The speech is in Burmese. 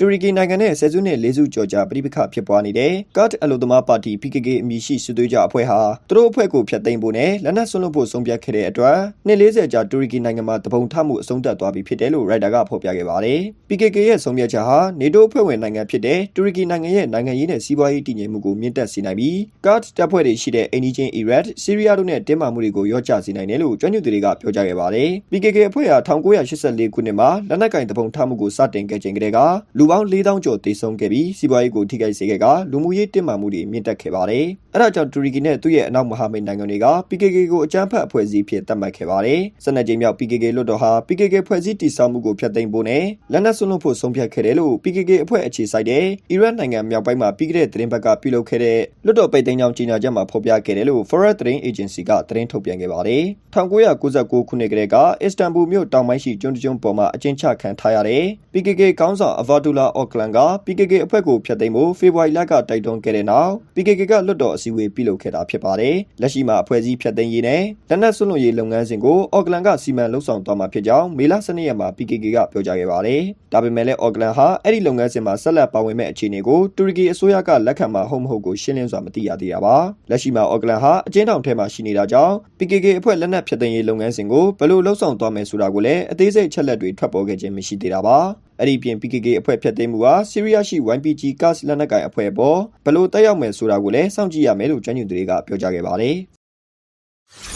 တူရကီနိုင်ငံနဲ့ဆယ်စုနှစ်၄စုကျော်ကြာပြိပခဖြစ်ပွားနေတဲ့ကာ့တ်အလိုသမားပါတီ PKK အမည်ရှိစစ်သွေးကြအဖွဲ့ဟာသူတို့အဖွဲ့ကိုဖျက်သိမ်းဖို့နဲ့လက်နက်ဆွလွတ်ဖို့ဆုံးဖြတ်ခဲ့တဲ့အတွက်နှစ်40ကြာတူရကီနိုင်ငံမှာတပုံထမှုအဆုံးသတ်သွားပြီဖြစ်တယ်လို့ရိုက်တာကဖော်ပြခဲ့ပါတယ်။ PKK ရဲ့ဆုံးဖြတ်ချက်ဟာနေတိုးအဖွဲ့ဝင်နိုင်ငံဖြစ်တဲ့တူရကီနိုင်ငံရဲ့နိုင်ငံရေးနဲ့စီးပွားရေးတည်ငြိမ်မှုကိုမြင့်တက်စေနိုင်ပြီးကာ့တ်တပ်ဖွဲ့တွေရှိတဲ့အိန္ဒိချင်းအီရတ်၊ဆီးရီးယားတို့နဲ့တင်းမာမှုတွေကိုရော့ချစေနိုင်တယ်လို့ကျွမ်းကျင်သူတွေကပြောကြားခဲ့ပါတယ်။ PKK အဖွဲ့ဟာ1984ခုနှစ်မှာလက်နက်ကင်တပုံထမှုကိုစတင်ခဲ့ချိန်ကတည်းကလူပေါင်း4000ကျော်တည်ဆုံခဲ့ပြီးစီးပွားရေးကိုထိခိုက်စေခဲ့ကလူမှုရေးတင်းမာမှုတွေမြင့်တက်ခဲ့ပါတယ်။အဲဒါကြောင့်တူရကီနဲ့သူ့ရဲ့အနောက်မဟာမိတ်နိုင်ငံတွေက PKK ကိုအကြမ်းဖက်အဖွဲ့အစည်းဖြစ်သတ်မှတ်ခဲ့ပါတယ်။စနက်ကြီးမြောက် PKK လွတ်တော်ဟာ PKK ဖွဲ့စည်းတည်ဆောက်မှုကိုဖျက်သိမ်းဖို့နဲ့လက်နက်ဆွလွတ်ဖို့ဆုံးဖြတ်ခဲ့တယ်လို့ PKK အဖွဲ့အခြေစိုက်တဲ့အီရတ်နိုင်ငံမြောက်ပိုင်းမှာပြီးခဲ့တဲ့သတင်းပတ်ကပြုလုပ်ခဲ့တဲ့လွတ်တော်ပိတ်သိမ်းကြောင်းကြေညာချက်မှာဖော်ပြခဲ့တယ်လို့ Forward သတင်း Agency ကသတင်းထုတ်ပြန်ခဲ့ပါတယ်။1999ခုနှစ်ကတည်းကအစ္စတန်ဘူမြို့တောင်ပိုင်းရှိကျွန်းတကျွန်းပေါ်မှာအကျဉ်းချခံထားရတဲ့ PKK ခေါင်းဆောင် Avatullah Öcalan က PKK အဖွဲ့ကိုဖျက်သိမ်းဖို့ဖေဖော်ဝါရီလကတိုက်တွန်းခဲ့တဲ့နောက် PKK ကလွတ်တော်အစည်းအဝေးပြုလုပ်ခဲ့တာဖြစ်ပါတယ်။လက်ရှိမှာအဖွဲ့အစည်းဖျက်သိမ်းရေးနဲ့လက်နက်ဆွလွတ်ရေးလုပ်ငန်းစဉ်ကို Öcalan ကစီမံလုပ်ဆောင်သွားမှာဖြစ်ကြောင်းမေလ12ရက်မှာ PKK ကပြောကြားခဲ့ပါတယ်။ဒါပေမဲ့လည်း Öcalan ဟာအဲ့ဒီလုပ်ငန်းစဉ်မှာဆက်လက်ပါဝင်မဲ့အခြေအနေကိုတူရကီအစိုးရကလက်ခံမှာဟုတ်မဟုတ်ကိုရှင်းလင်းစွာမသိရသေးတာပါ။လက်ရှိမှာ Öcalan ဟာအကျဉ်းထောင်ထဲမှာရှိနေတာကြောင့် PKK အဖွဲ့လက်နက်ဖျက်သိမ်းရေးလုပ်ငန်းစဉ်ကိုဘယ်လိုလှုပ်ဆောင်သွားမယ်ဆိုတာကိုလည်းအသေးစိတ်ချက်လက်တွေထွက်ပေါ်ခဲ့ခြင်းမရှိသေးတာပါ။အဲ့ဒီပြင် PKK အဖွဲ့ဖျက်သိမ်းမှုဟာဆီးရီးယားရှိ YPG ကာ့စ်လက်နက်ကိုင်အဖွဲ့ပေါ်ဘယ်လိုတက်ရောက်မယ်ဆိုတာကိုလည်းစောင့်ကြည့်ရမယ်လို့ကျွမ်းကျင်သူတွေကပြောကြားခဲ့ပါတယ်။